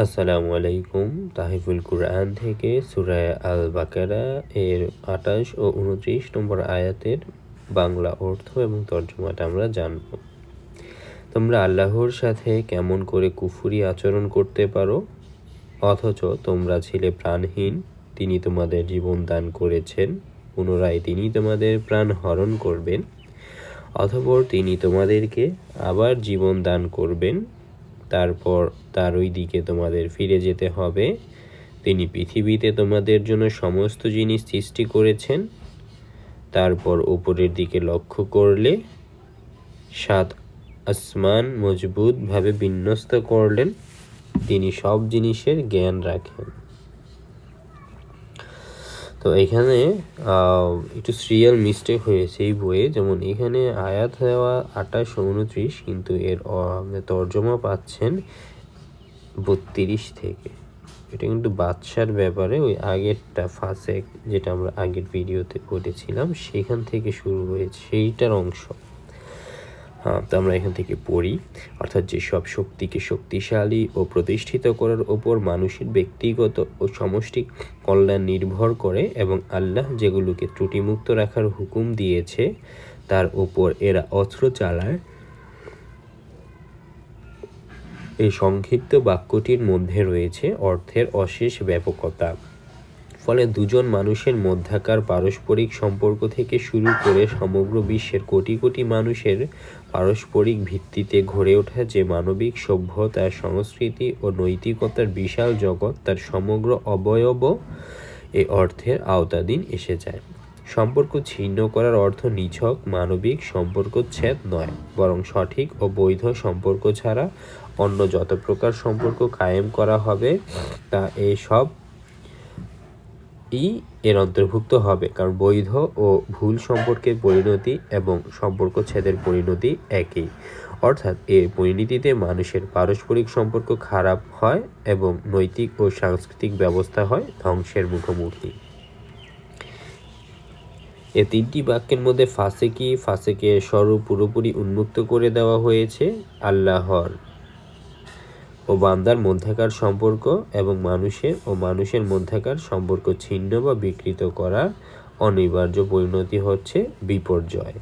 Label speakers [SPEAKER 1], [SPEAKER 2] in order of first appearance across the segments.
[SPEAKER 1] আসসালামু আলাইকুম, তাহিফুল কুরআন থেকে সুরায় আল বাকারা এর আঠাশ ও উনত্রিশ নম্বর আয়াতের বাংলা অর্থ এবং তর্জমাটা আমরা জানব। তোমরা আল্লাহর সাথে কেমন করে কুফুরি আচরণ করতে পারো? অথচ তোমরা ছিলে প্রাণহীন, তিনি তোমাদের জীবন দান করেছেন, পুনরায় তিনি তোমাদের প্রাণ হরণ করবেন অথপর তিনি তোমাদেরকে আবার জীবন দান করবেন তারপর তার ওই দিকে তোমাদের ফিরে যেতে হবে। তিনি পৃথিবীতে তোমাদের জন্য সমস্ত জিনিস সৃষ্টি করেছেন। তারপর উপরের দিকে লক্ষ্য করলে সাত আসমান মজবুতভাবে বিন্যস্ত করলেন। তিনি সব জিনিসের জ্ঞান রাখেন। তো এখানে একটু সিরিয়াল মিস্টেক হয়েছে এই বইয়ে। যেমন, এখানে আয়াত হওয়া আঠাশ উনত্রিশ, কিন্তু এর তর্জমা পাচ্ছেন বত্রিশ থেকে। এটা কিন্তু বাদশার ব্যাপারে ওই আগেরটা ফাঁসে, যেটা আমরা আগের ভিডিওতে পড়েছিলাম, সেখান থেকে শুরু হয়েছে, সেইটার অংশ। তো আমরা এখান থেকে পড়ি। অর্থাৎ যেসব শক্তিকে শক্তিশালী ও প্রতিষ্ঠিত করার ওপর মানুষের ব্যক্তিগত ও সমষ্টিক কল্যাণ নির্ভর করে এবং আল্লাহ যেগুলোকে ত্রুটিমুক্ত রাখার হুকুম দিয়েছে, তার ওপর এরা অস্ত্র চালায়। এই সংক্ষিপ্ত বাক্যটির মধ্যে রয়েছে অর্থের অশেষ ব্যাপকতা। ফলে দুজন মানুষের মধ্যাকার পারস্পরিক সম্পর্ক থেকে শুরু করে সমগ্র বিশ্বের কোটি কোটি মানুষের পারস্পরিক ভিত্তিতে গড়ে ওঠা যে মানবিক সভ্যতা সংস্কৃতি ও নৈতিকতার বিশাল জগৎ, তার সমগ্র অবয়ব এ অর্থের আওতাধীন এসে যায়। সম্পর্ক ছিন্ন করার অর্থ নিছক মানবিক সম্পর্ক ছেদ নয়, বরং সঠিক ও বৈধ সম্পর্ক ছাড়া অন্য যত প্রকার সম্পর্ক কায়েম করা হবে, তা এই সব ই এর অন্তর্ভুক্ত হবে, কারণ বৈধ ও ভুল সম্পর্কের পরিণতি এবং সম্পর্ক ছেদের পরিণতি একই। অর্থাৎ এর পরিণতিতে মানুষের পারস্পরিক সম্পর্ক খারাপ হয় এবং নৈতিক ও সাংস্কৃতিক ব্যবস্থা হয় ধ্বংসের মুখোমুখি। এ তিনটি বাক্যের মধ্যে ফাঁসেকি, ফাঁসেকে স্বরূপ পুরোপুরি উন্মুক্ত করে দেওয়া হয়েছে আল্লাহর ও বান্দার মধ্যেকার সম্পর্ক এবং মানুষের ও মানুষের মধ্যেকার সম্পর্ক ছিন্ন বা বিকৃত করার অনিবার্য পরিণতি হচ্ছে বিপর্যয়।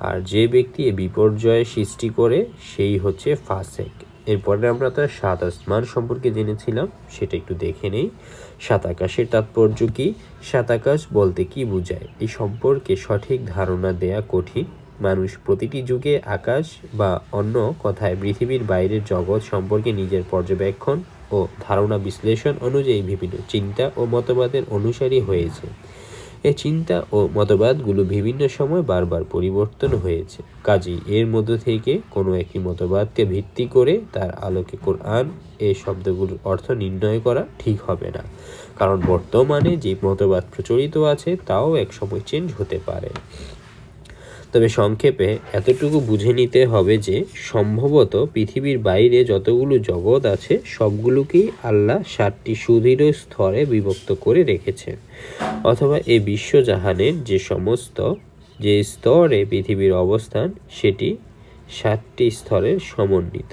[SPEAKER 1] আর যে ব্যক্তি এ বিপর্যয় সৃষ্টি করে, সেই হচ্ছে ফাসেক। এরপরে আমরা তার সাত আসমান সম্পর্কে জেনেছিলাম, সেটা একটু দেখে নেই। সাত আকাশের তাৎপর্য কী? সাত আকাশ বলতে কি বোঝায়? এই সম্পর্কে সঠিক ধারণা দেয়া কঠিন। মানুষ প্রতিটি যুগে আকাশ বা অন্য কথায় পৃথিবীর বাইরের জগৎ সম্পর্কে নিজের পর্যবেক্ষণ ও ধারণা বিশ্লেষণ অনুযায়ী বিভিন্ন চিন্তা ও মতবাদের অনুসারী হয়েছে। এই চিন্তা ও মতবাদগুলো বিভিন্ন সময় বারবার পরিবর্তন হয়েছে। কাজেই এর মধ্য থেকে কোনো একটি মতবাদকে ভিত্তি করে তার আলোকে কোরআন এই শব্দগুলোর অর্থ নির্ণয় করা ঠিক হবে না। কারণ বর্তমানে যে মতবাদ প্রচলিত আছে, তাও এক সময় চেঞ্জ হতে পারে। তবে সংক্ষেপে, এতটুকু বুঝে নিতে হবে যে সম্ভবত পৃথিবীর বাইরে যতগুলো জগৎ আছে, সবগুলোকেই আল্লাহ সাতটি সুদৃঢ় স্তরে বিভক্ত করে রেখেছেন। অথবা এই বিশ্বজাহানের যে সমস্ত, যে স্তরে পৃথিবীর অবস্থান, সেটি সাতটি স্তরের সমন্বিত।